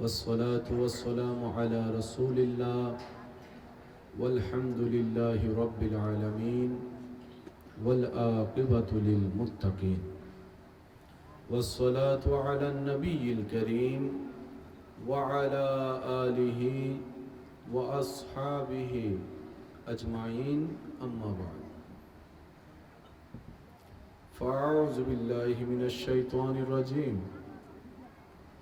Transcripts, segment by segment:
والصلاة والسلام على رسول الله والحمد لله رب العالمين والآقبة للمتقين والصلاة على النبي الكريم وعلى آله وأصحابه أجمعين أما بعد. فأعوذ بالله من الشيطان الرجيم.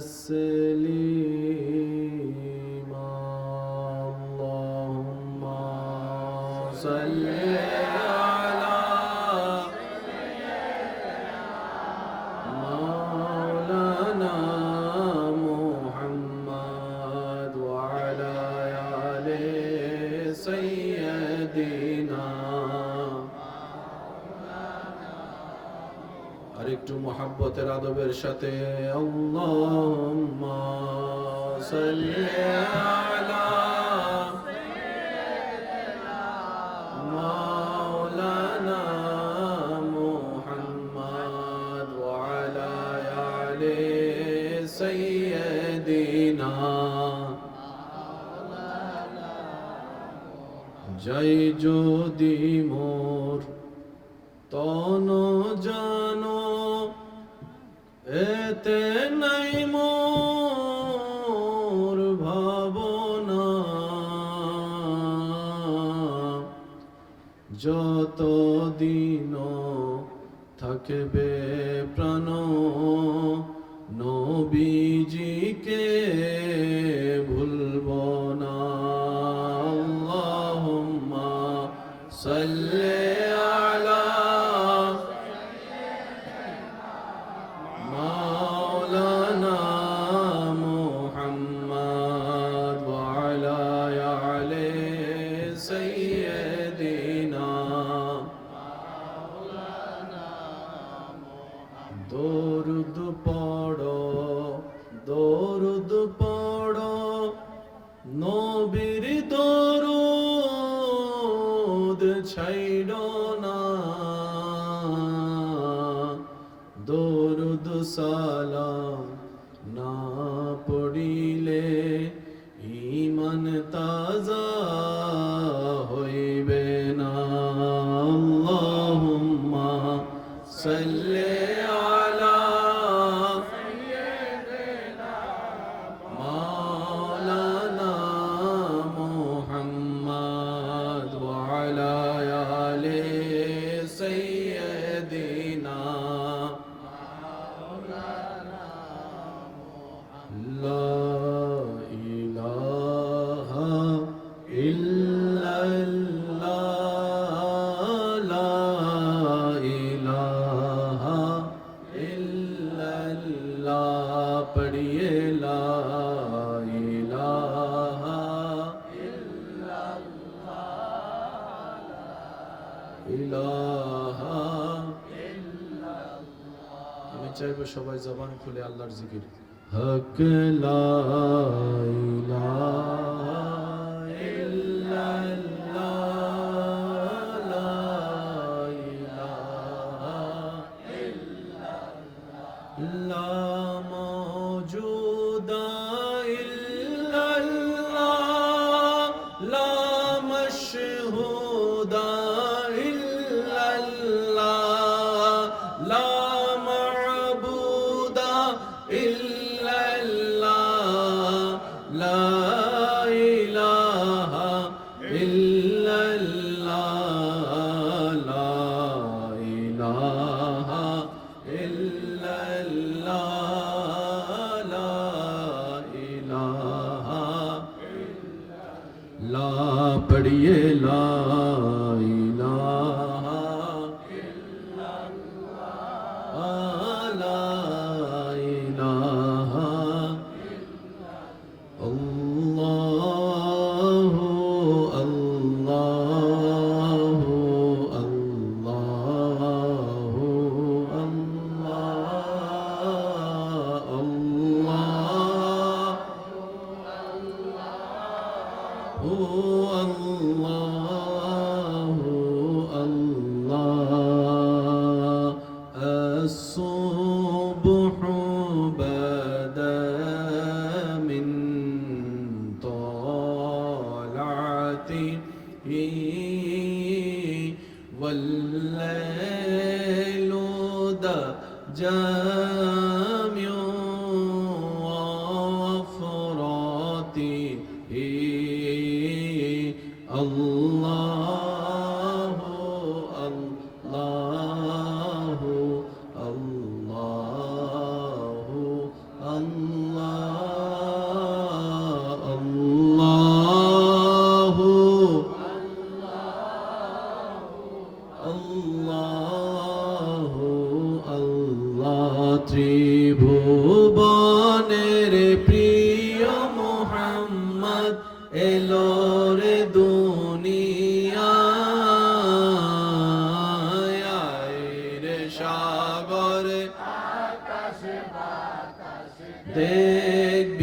تسليما اللهم صل على مولانا محمد وعلى آل سيدنا আরেকটু মহাব্বতের আদবের সাথে 真嘞。صل চাইব সবাই জবান খুলে আল্লাহর জিকির। হক লা ইলাহা লা والليل ضجاج সাগরে। দেখবি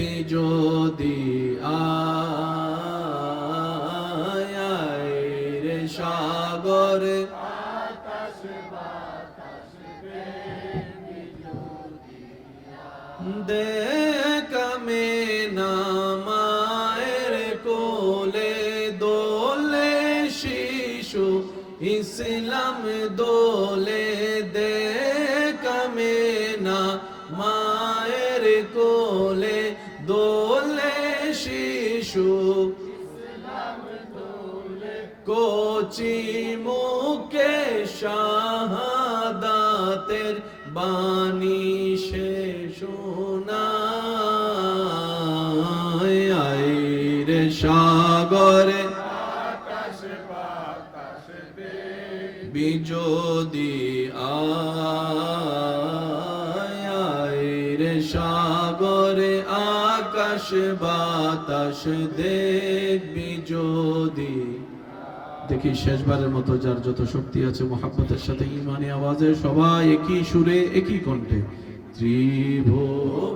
সাগরে। বিজোদি সাগরে, আকাশ দেখি শেষবারের মতো যার যত শক্তি আছে, মোহাব্বতের সাথে ইমানি আওয়াজে সবাই একই সুরে, একই কণ্ঠে ত্রিভুবনের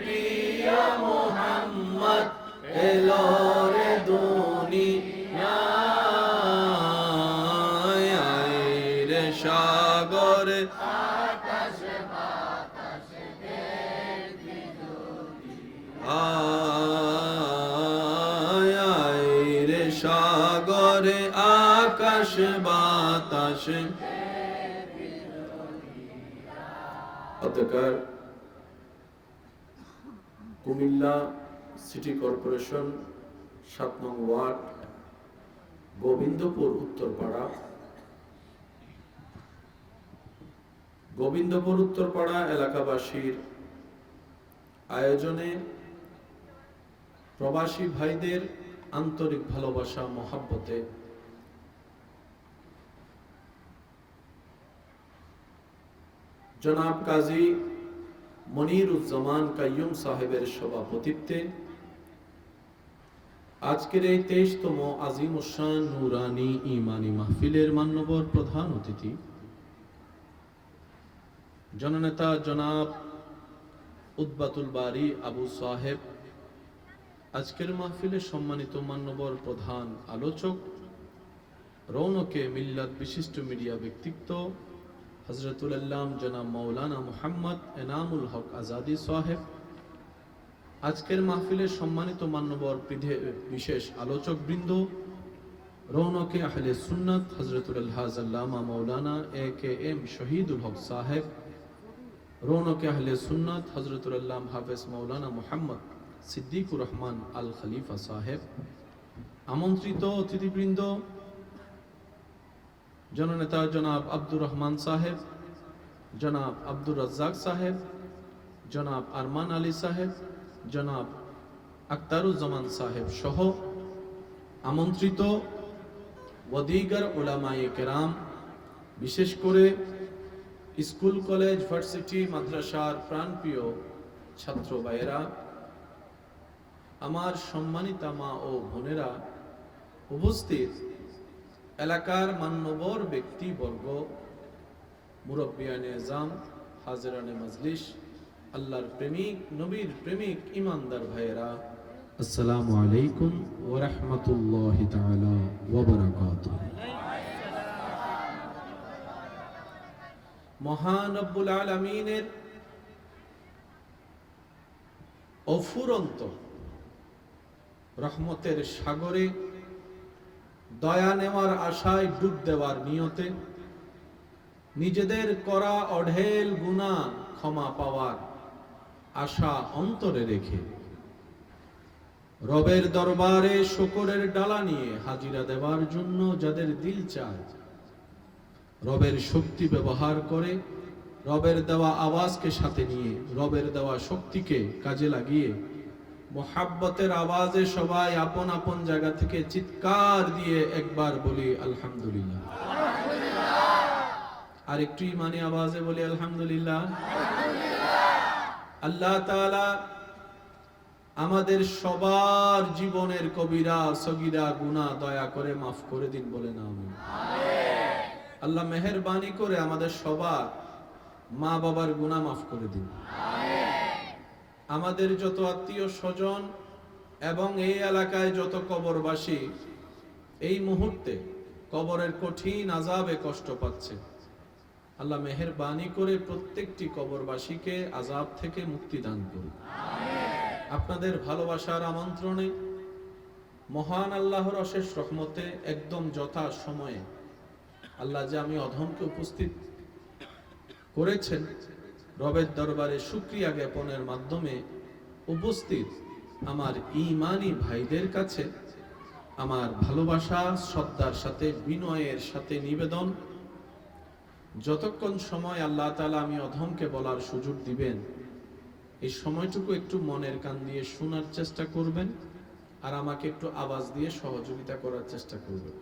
প্রিয় মোহাম্মদ এলো রে রে সাগরে। রে সাগরে আকাশ বাতাস অতকার কুমিল্লা সিটি কর্পোরেশন সাত নং ওয়ার্ড, গোবিন্দপুর উত্তরপাড়া। গোবিন্দপুর উত্তরপাড়া এলাকাবাসীর আয়োজনে প্রবাসী ভাইদের আন্তরিক ভালোবাসা, মহাব্বতে জনাব কাজী মনিরুজ্জামান কাইয়ুম সাহেবের সভাপতিত্বে আজকের এই তেইশতম আজিম উসান নুরানি ইমানি মাহফিলের মান্যবর প্রধান অতিথি জননেতা জনাব উদ্বাতুল বারি আবু সাহেব, আজকের মাহফিলের সম্মানিত মান্যবর প্রধান আলোচক, রৌনকে মিল্লাত বিশিষ্ট মিডিয়া ব্যক্তিত্ব হজরতুল আল্লাম জনাব মৌলানা মোহাম্মদ এনামুল হক আজাদি সাহেব আজকের মাহফিলের সম্মানিত মান্যবর বিধে- বিশেষ আলোচক বৃন্দ রৌনকে আহলে সুন্নত হজরতুল আলহাজ আল্লামা মৌলানা এ কে এম শহীদুল হক সাহেব রৌনকে আহলে সুন্নত হজরতুল আল্লাম হাফেজ মৌলানা মোহাম্মদ সিদ্দিকুর রহমান আল খলিফা সাহেব। আমন্ত্রিত অতিথিবৃন্দ জননেতা জনাব আব্দুর রহমান সাহেব, জনাব আব্দুর রাজ্জাক সাহেব, জনাব আরমান আলী সাহেব, জনাব আক্তারুজ্জামান সাহেব সহ আমন্ত্রিত ওয়াদিগার ওলামায়ে কেরাম, বিশেষ করে স্কুল, কলেজ, ভার্সিটি, মাদ্রাসার প্রাণপ্রিয় ছাত্র ভাইয়েরা, আমার সম্মানিতা মা ও বোনেরা উপস্থিত এলাকার মান্যবর ব্যক্তিবর্গ মুরব্বিয়ানে জাম হাজরানে মজলিস, আল্লাহর প্রেমিক, নবীর প্রেমিক, ইমানদার ভাইয়েরা, আসসালামু আলাইকুম ওয়া রাহমাতুল্লাহি তাআলা ওয়া বারাকাতুহু। মহান রব্বুল আলামিনের অফুরন্ত রহমতের সাগরে দয়া নেওয়ার আশায় ডুব দেওয়ার নিয়তে, নিজেদের করা অঢেল গুণা ক্ষমা পাওয়ার আশা অন্তরে রেখে, রবের দরবারে শকরের ডালা নিয়ে হাজিরা দেওয়ার জন্য যাদের দিল চায়, রবের শক্তি ব্যবহার করে, রবের দেওয়া আওয়াজকে সাথে নিয়ে, রবের দেওয়া শক্তিকে কাজে লাগিয়ে মোহাব্বতের আওয়াজে সবাই আপন আপন জায়গা থেকে চিৎকার দিয়ে একবার বলি, আলহামদুলিল্লাহ। আর একটু ইমানি আওয়াজে বলি, আলহামদুলিল্লাহ। আল্লাহ তাআলা আমাদের সবার জীবনের কবিরা, সগিরা, গুনাহ দয়া করে মাফ করে দিন বলে না আল্লাহ মেহেরবানি করে আমাদের সবার মা বাবার গুনাহ মাফ করে দিন। আমাদের যত আত্মীয় স্বজন এবং এই এলাকায় যত কবরবাসী এই মুহূর্তে কবরের কঠিন আজাবে কষ্ট পাচ্ছে। আল্লাহ মেহেরবানি করে প্রত্যেকটি কবরবাসীকে আজাব থেকে মুক্তি দান করুন। আপনাদের ভালোবাসার আমন্ত্রণে মহান আল্লাহর অশেষ রহমতে একদম যথা সময়ে আল্লাহ যে আমি অধমকে উপস্থিত করেছেন রবের দরবারে সুক্রিয়া জ্ঞাপনের মাধ্যমে উপস্থিত আমার ইমানি ভাইদের কাছে আমার ভালোবাসা, শ্রদ্ধার সাথে, বিনয়ের সাথে নিবেদন। যতক্ষণ সময় আল্লাহ তালা আমি অধমকে বলার সুযোগ দিবেন, এই সময়টুকু একটু মনের কান দিয়ে শোনার চেষ্টা করবেন আর আমাকে একটু আওয়াজ দিয়ে সহযোগিতা করার চেষ্টা করবেন।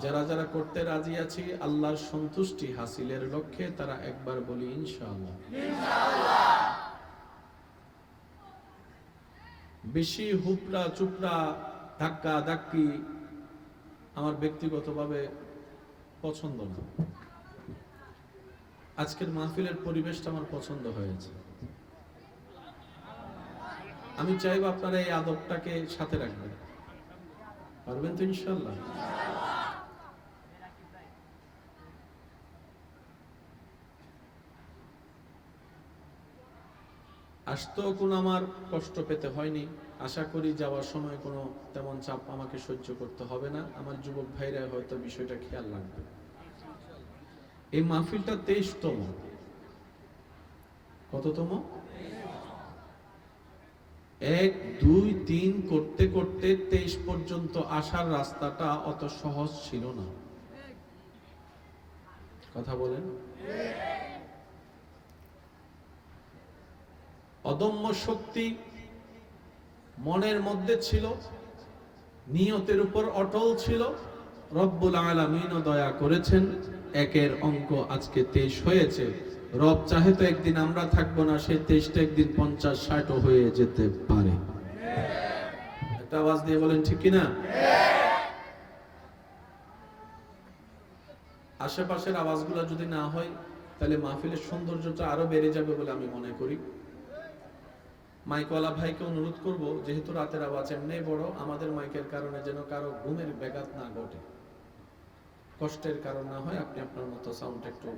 যারা যারা করতে রাজি আছি আল্লাহর সন্তুষ্টি হাসিলের লক্ষ্যে তারা একবার বলি ইনশাআল্লাহ। বেশি হুপড়া চুপড়া ধাক্কা ধাক্কি আমার ব্যক্তিগতভাবে পছন্দ না। আজকের মাহফিলের পরিবেশটা আমার পছন্দ হয়েছে। আমি চাইব আপনারা এই আদবটাকে সাথে রাখবেন। পারবেন তো ইনশাল্লাহ আসতেও কোনো আমার কষ্ট পেতে হয়নি। আশা করি যাওয়ার সময় কোনো তেমন চাপ আমাকে সহ্য করতে হবে না। আমার যুবক ভাইরা হয়তো বিষয়টা খেয়াল রাখবে। এই মাহফিলটা তেইশতম। কততম? এক, দুই, তিন করতে করতে তেইশ পর্যন্ত আসার রাস্তাটা অত সহজ ছিল না। কথা বলেন। অদম্য শক্তি মনের মধ্যে ছিল, নিয়তের উপর অটল ছিল। রব্বুল আলামিনও দয়া করেছেন, একের অঙ্ক আজকে তেইশ হয়েছে। রব চাহে তো একদিন আমরা থাকব না, সে তেইশটা একদিন পঞ্চাশ, ষাটও হয়ে যেতে পারে। একটা আওয়াজ দিয়ে বলেন, ঠিক কিনা? আশেপাশের আওয়াজগুলো যদি না হয়, তাহলে মাহফিলের সৌন্দর্যটা আরও বেড়ে যাবে বলে আমি মনে করি। মাইকওয়ালা ভাইকে অনুরোধ করব, যেহেতু রাতের আওয়াজ এমনি বড়, আমাদের মাইকের কারণে যেন কারও ঘুমের ব্যাঘাত না ঘটে। কষ্টের কারণ না হয় আপনি আপনার মতো সাউন্ড একটু,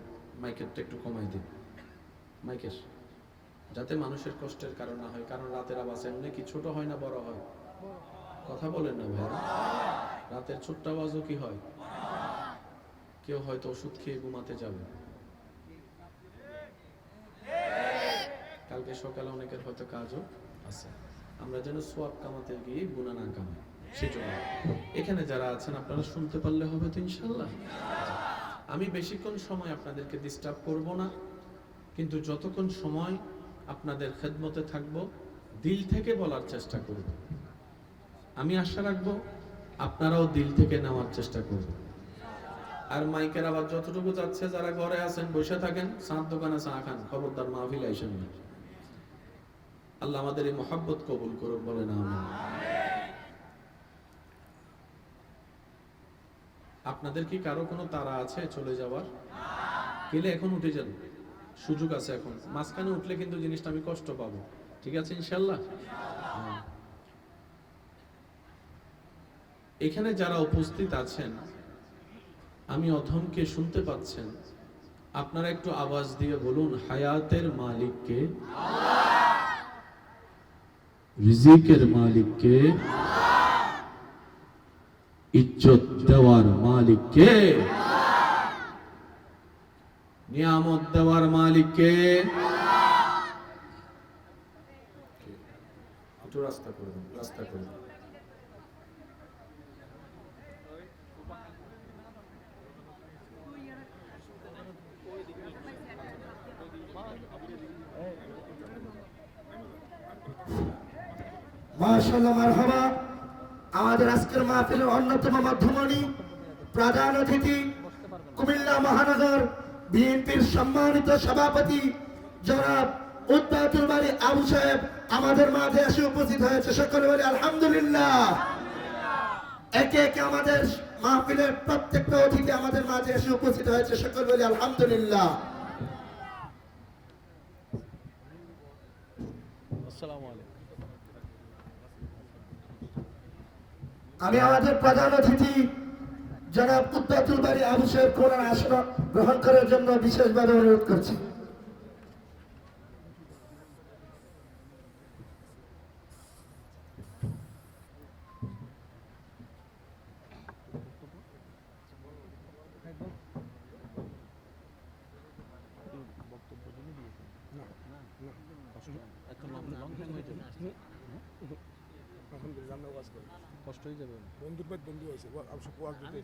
মাইকেরটা একটু কমাই দিন। মাইকের, যাতে মানুষের কষ্টের কারণ না হয়, কারণ রাতের আওয়াজ এমনি কি ছোট হয় না বড় হয়? কথা বলেন না ভাই রাতের ছোট্ট আওয়াজও কি হয়? কেউ হয়তো ওষুধ খেয়ে ঘুমাতে যাবে। কালকে সকালে অনেকের হয়তো কাজও আছে আমরা যেন সোয়াব কামাতে গিয়ে গুণা না কামাই সেজন্য। এখানে যারা আছেন আপনারা শুনতে পারলে হবে তো ইনশাল্লাহ আমি বেশিক্ষণ সময় আপনাদেরকে ডিস্টার্ব করব না কিন্তু যতক্ষণ সময় আপনাদের খেদমতে থাকব দিল থেকে বলার চেষ্টা করব। আমি আশা রাখব আপনারাও দিল থেকে নেওয়ার চেষ্টা করবেন আর মাইকের আবার যতটুকু যাচ্ছে যারা ঘরে আছেন বসে থাকেন চাঁদ দোকানে চা খান খবরদার মাহফিল আইসেন না আল্লাহ আমাদের এই মহাব্বত কবুল করুক, বলেন আমি আপনাদের কি কারও কোনো তারা আছে চলে যাওয়ার? গেলে এখন উঠে যান। সুযোগ আছে এখন। মাঝখানে উঠলে কিন্তু জিনিসটা আমি কষ্ট পাবো। ঠিক আছে ইনশাল্লাহ হ্যাঁ। এখানে যারা উপস্থিত আছেন, আমি অধমকে শুনতে পাচ্ছেন। আপনারা একটু আওয়াজ দিয়ে বলুন, হায়াতের মালিককে রিজিকের মালিককে ইজ্জত দেওয়ার মালিককে নিয়ামত দেওয়ার মালিককে। রাস্তা করে রাস্তা করে দিন মাশাআল্লাহ, মারহাবা। আমাদের আজকের মাহফিলের অন্যতম মাধ্যমণি, প্রধান অতিথি, কুমিল্লা মহানগর বিএনপির সম্মানিত সভাপতি, জনাব উদ্দাতুল বাড়ি আবু সাহেব আমাদের মাঝে এসে উপস্থিত হয়েছে। সকলে বলি, আলহামদুলিল্লাহ। একে একে আমাদের মাহফিলের প্রত্যেকটা অতিথি আমাদের মাঝে এসে উপস্থিত হয়েছে। সকলে বলি, আলহামদুলিল্লাহ। আমি আমাদের প্রধান অতিথি জনাব উদ্দাতুল বাড়ি আবু সাহেব কোরআন আসন গ্রহণ করার জন্য বিশেষভাবে অনুরোধ করছি আলহামদুলিল্লাহ আমরা ওয়াজ করি। কষ্ট হয়ে যাবে। বন্ধুর বাদ বন্ধু হয়েছে ওয়াজ দিতে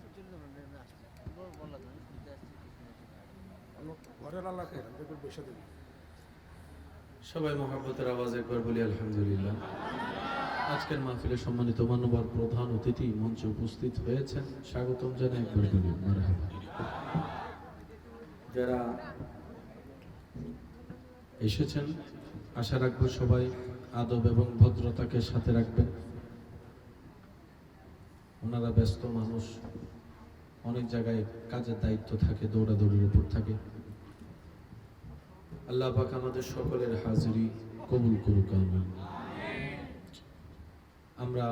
ঘরের আল্লাহ করেন দেবেন সবাই মহাব্বতের আওয়াজ একবার বলি আলহামদুলিল্লাহ। আজকের মাহফিলে সম্মানিত মান্যবর প্রধান অতিথি মঞ্চে উপস্থিত হয়েছেন। স্বাগতম জানাই একবার বলি যারা এসেছেন আশা রাখব সবাই আদব এবং ভদ্রতাকে সাথে রাখবেন। ওনারা ব্যস্ত মানুষ অনেক জায়গায় কাজের দায়িত্ব থাকে দৌড়াদৌড়ির উপর থাকে। আল্লাহ পাক আমাদের সকলের হাজিরি কবুল করুক আমরা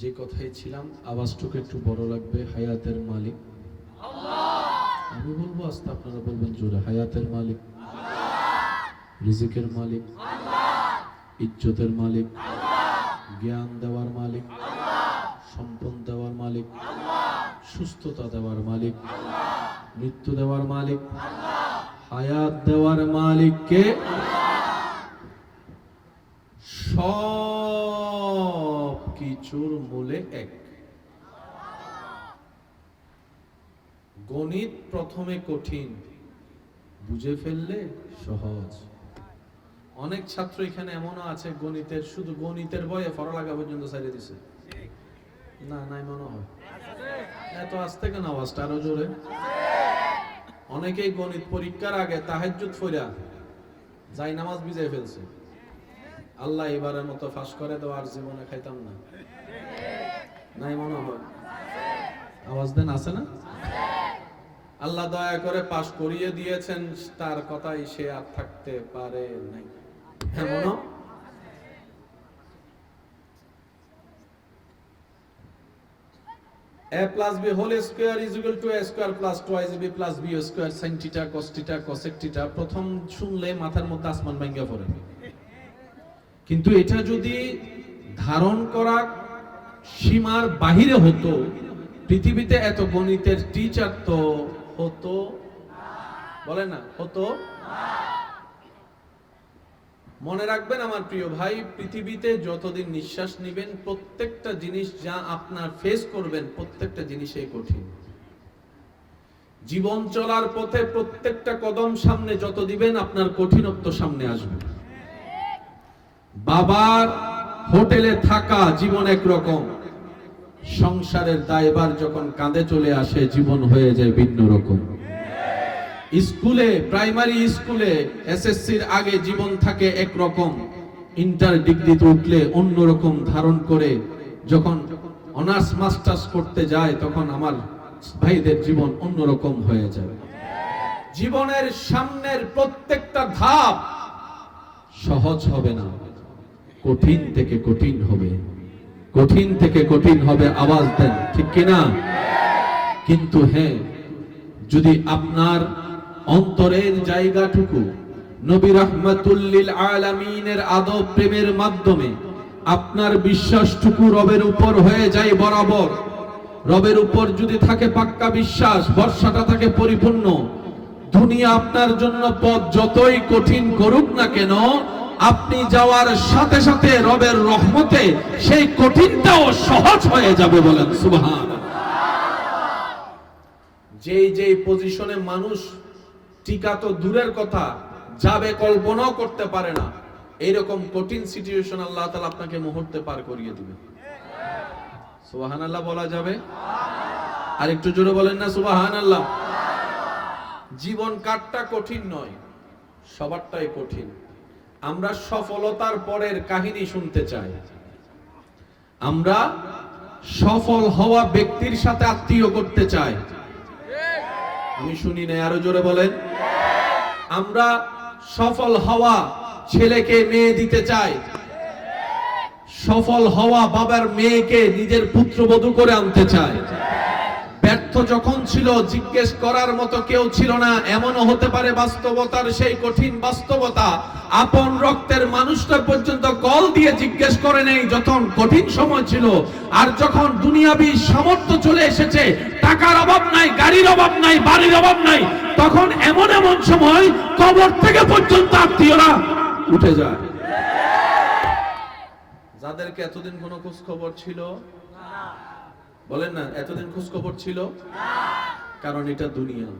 যে কথাই ছিলাম আওয়াজটুকু একটু বড় লাগবে হায়াতের মালিক। আমি বলব আস্তে আপনারা বলবেন জোরে হায়াতের মালিক। রিজিকের মালিক। ইজ্জতের মালিক। জ্ঞান দেওয়ার মালিক, সম্পদ দেওয়ার মালিক, সুস্থতা দেওয়ার মালিক, মৃত্যু দেওয়ার মালিক, হায়াত দেওয়ার মালিককে সব কিছুর মূলে এক। গণিত প্রথমে কঠিন, বুঝে ফেললে সহজ। অনেক ছাত্র এখানে এমনও আছে, গণিতের, শুধু গণিতের বয়ে ফরালাগা পর্যন্ত ছাড়িয়ে দিছে। না নাই মনে হয়। এত আসতে কেন আওয়াজটা আরও জোরে? অনেকেই গণিত পরীক্ষার আগে তাহাজ্জুদ ফইরা যাই নামাজ বিজয় ফেলছে। আল্লাহ এবারের মতো ফাঁস করে তো আর জীবনে খাইতাম না। নাই মনে হয়। আওয়াজ দেন, আছে না? আল্লাহ দয়া করে পাশ করিয়ে দিয়েছেন, তার কথাই সে আর থাকতে পারে নাই। এমনও a plus b whole square is equal to a square plus twice b plus b square sin theta cos theta cosec theta প্রথম শুনলে মাথার মধ্যে আসমান ভাঙ্গা পড়ে কিন্তু এটা যদি ধারণ করা সীমার বাহিরে হতো পৃথিবীতে এত গণিতের টিচার তো হতো বলে না হতো মনে রাখবেন আমার প্রিয় ভাই, পৃথিবীতে যতদিন নিঃশ্বাস নিবেন, প্রত্যেকটা জিনিস যা আপনার ফেস করবেন, প্রত্যেকটা জিনিসই কঠিন। জীবন চলার পথে প্রত্যেকটা কদম সামনে যত দিবেন, আপনার কঠিনত্ব সামনে আসবে। বাবার হোটেলে থাকা জীবন একরকম। সংসারের দায়বার যখন কাঁধে চলে আসে, জীবন হয়ে যায় ভিন্ন রকম। স্কুলে, প্রাইমারি স্কুলে এসএসসির আগে জীবন থাকে একরকম। ইন্টার ডিগ্রিতে উঠলে অন্যরকম ধারণ করে। যখন অনার্স, মাস্টার্স করতে যায়, তখন আমার ভাইদের জীবন অন্যরকম হয়ে যাবে। জীবনের সামনের প্রত্যেকটা ধাপ সহজ হবে না। কঠিন থেকে কঠিন হবে। কঠিন থেকে কঠিন হবে আওয়াজ দেন, ঠিক কিনা? কিন্তু হ্যাঁ যদি আপনার অন্তরের জায়গাটুকু নবী রহমাতুল্লিল আলামিনের আদব প্রেমের মাধ্যমে আপনার বিশ্বাসটুকু রবের উপর হয়ে যায় বরাবর। রবের উপর যদি থাকে পাক্কা বিশ্বাস বর্ষাটা থাকে পরিপূর্ণ, দুনিয়া আপনার জন্য পথ যতই কঠিন করুক না কেন, আপনি যাওয়ার সাথে সাথে রবের রহমতে সেই কঠিনটাও সহজ হয়ে যাবে বলেন সুবহান যেই যেই পজিশনে মানুষ টিকা তো দূরের কথা, যাবে কল্পনাও করতে পারে না। এইরকম কঠিন সিচুয়েশন আল্লাহ তাআলা আপনাকে মুহূর্তে পার করিয়ে দিবে। সুবহানাল্লাহ বলা যাবে? আর একটু জোরে বলেন না, সুবহানাল্লাহ। জীবন কাটটা কঠিন নয়, সবারটাই কঠিন। আমরা সফলতার পরের কাহিনী শুনতে চাই। আমরা সফল হওয়া ব্যক্তির সাথে আত্মীয় করতে চাই। আমি শুনি নাই, আরও জোরে বলেন। আমরা সফল হওয়া ছেলেকে মেয়ে দিতে চাই। সফল হওয়া বাবার মেয়েকে নিজের পুত্রবধূ করে আনতে চায় ব্যর্থ যখন ছিল, জিজ্ঞেস করার মতো কেউ ছিল না। এমনও হতে পারে বাস্তবতার সেই কঠিন বাস্তবতা আপন রক্তের মানুষটা পর্যন্ত কল দিয়ে জিজ্ঞেস করে নেই যখন কঠিন সময় ছিল। আর যখন দুনিয়াবি সামর্থ্য চলে এসেছে, টাকার অভাব নাই, গাড়ির অভাব নাই, বাড়ির অভাব নাই, তখন এমন এমন সময় কবর থেকে পর্যন্ত আত্মীয়রা উঠে যায়। যাদেরকে এতদিন কোনো খোঁজ খবর ছিল? বলেন না, এতদিন খোঁজ খবর ছিল? কারণ এটা দুনিয়া।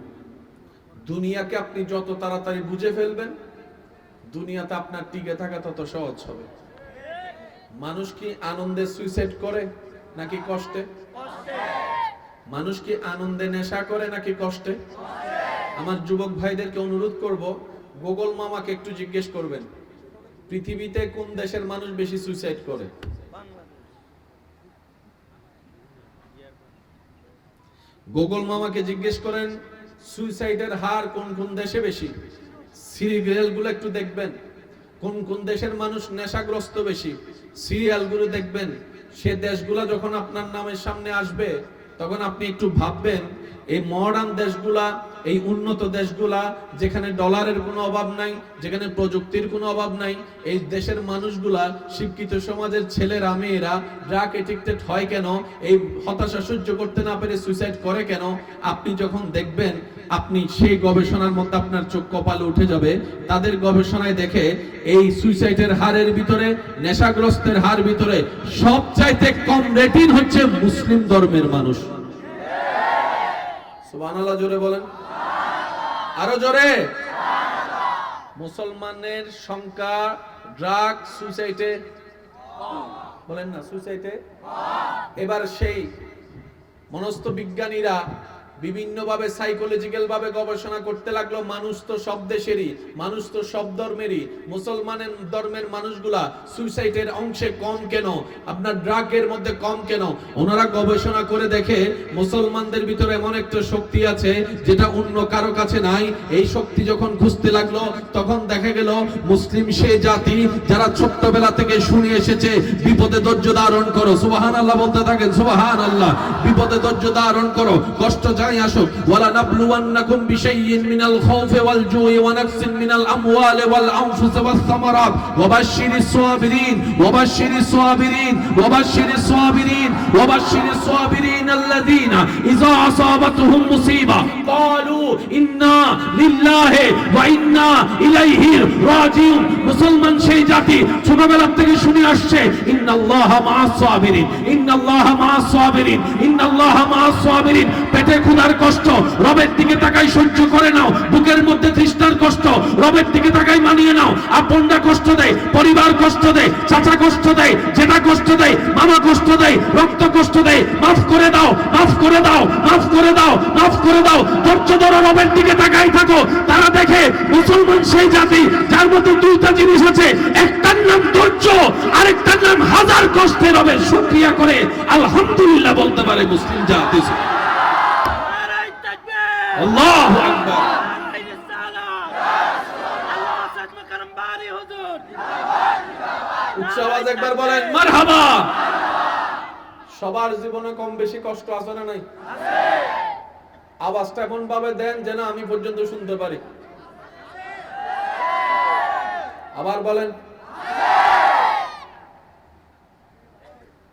দুনিয়াকে আপনি যত তাড়াতাড়ি বুঝে ফেলবেন দুনিয়াতে আপনার টিকে থাকা তত সহজ হবে। মানুষ কি আনন্দে সুইসাইড করে নাকি কষ্টে? মানুষ কি আনন্দে নেশা করে নাকি কষ্টে? আমার যুবক ভাইদেরকে অনুরোধ করব, গোগল মামাকে একটু জিজ্ঞেস করবেন, পৃথিবীতে কোন দেশের মানুষ বেশি সুইসাইড করে? গোগল মামাকে জিজ্ঞেস করেন সুইসাইডের হার কোন কোন দেশে বেশি? সিরিয়াল একটু দেখবেন। কোন কোন দেশের মানুষ নেশাগ্রস্ত বেশি সিরিয়ালগুলো দেখবেন। সে দেশগুলা যখন আপনার নামের সামনে আসবে, তখন আপনি একটু ভাববেন, এই মডার্ন দেশগুলা, এই উন্নত দেশগুলা, যেখানে ডলারের কোনো অভাব নাই, যেখানে প্রযুক্তির কোনো অভাব নাই, এই দেশের মানুষগুলা, শিক্ষিত সমাজের ছেলেরা, মেয়েরা ড্রাগ এডিক্টেড হয় কেন, এই হতাশা সহ্য করতে না পেরে সুইসাইড করে কেন, আপনি যখন দেখবেন আপনি সেই গবেষণার মধ্যে আপনার চোখ কপালে উঠে যাবে। তাদের গবেষণায় দেখে এই সুইসাইডের হারের ভিতরে, নেশাগ্রস্তের হার ভিতরে সবচাইতে কম রেটিং হচ্ছে মুসলিম ধর্মের মানুষ। জোরে বলেন। আরও জোরে। মুসলমানের সংখ্যা ড্রাগ সুইসাইডে বলেন না, সুইসাইডে? এবার সেই মনস্ত বিজ্ঞানীরা বিভিন্ন ভাবে সাইকোলজিক্যাল ভাবে গবেষণা করতে লাগল। মানুষ তো সব দেশেরই, মানুষ তো সব ধর্মেরই। মুসলমানের ধর্মের মানুষগুলা সুইসাইডের অংশে কম কেন? আপনার ড্রাগের মধ্যে কম কেন? ওনারা গবেষণা করে দেখে মুসলমানদের ভিতরে এমন একটা শক্তি আছে, যেটা অন্য কারও কাছে নাই। এই শক্তি যখন খুঁজতে লাগল, তখন দেখা গেল মুসলিম সে জাতি যারা ছোট্টবেলা থেকে শুনে এসেছে, বিপদে ধৈর্য ধারণ করো। সুবাহান আল্লাহ বলতে থাকেন সুবাহান আল্লাহ বিপদে ধৈর্য ধারণ করো, কষ্ট যাই আসুক ওয়ালা নাবলুওয়ান্নাকুম বিশাইইন মিনাল খাউফি ওয়াল জুই ওয়া নাকসিন মিনাল আমওয়ালি ওয়াল আনফুসি ওয়াস সামারাত ওয়াবাশশিরিস সাবিরিন ওয়াবাশশিরিস সাবিরিন ওয়াবাশশিরিস সাবিরিন ওয়াবাশশিরিস সাবিরিন আল্লাযীনা ইযা আসাবাতুহুম মুসিবা ক্বালু ইন্না লিল্লাহি ওয়া ইন্না ইলাইহি রাজিউন মুসলমান সেই জাতি ছোটবেলা থেকে শুনে আসছে ইন্নাল্লাহা মাআস সাবিরিন ইন্নাল্লাহা মাআস সাবিরিন ইন্নাল্লাহা মাআস সাবিরিন পেটে ক্ষুধার কষ্ট, রবের দিকে তাকাই সহ্য করে নাও। বুকের মধ্যে তৃষ্ণার কষ্ট, রবের দিকে তাকাই মানিয়ে নাও। আপনরা কষ্ট দেয়, পরিবার কষ্ট দেয়, চাচা কষ্ট দেয়, জেঠা কষ্ট দেয়, মামা কষ্ট দেয়, রক্ত কষ্ট দেয়। মাফ করে দাও, মাফ করে দাও, মাফ করে দাও, মাফ করে দাও। ধৈর্য ধরো, রবের দিকে তাকাই থাকো। তারা দেখে মুসলমান সেই জাতি, যার মধ্যে দুইটা জিনিস আছে। একটার নাম ধৈর্য, আরেকটার নাম হাজার কষ্টে রবের শুকরিয়া করে। আলহামদুলিল্লাহ বলতে পারে মুসলিম জাতি। আল্লাহু আকবার। উচ্চ একবার বলেন, মারহাবা। সবার জীবনে কম বেশি কষ্ট আছে না নাই? আওয়াজটা এমন ভাবে দেন যেন আমি পর্যন্ত শুনতে পারি। আবার বলেন,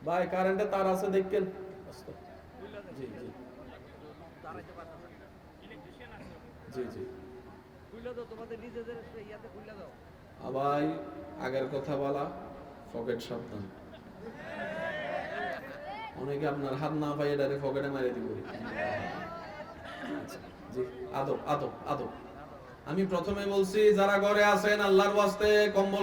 ভাই কারেন্টে তার আছে, দেখেন। জি জি। জি জি। আবার আগের কথা বলা পকেট সাবধান। অনেকে আপনার হাত না পাই এটারে পকেটে মারিয়ে দিব। জি আদব আদব আদব। আমি প্রথমে বলছি যারা ঘরে আছেন আল্লাহর ওয়াস্তে কম্বল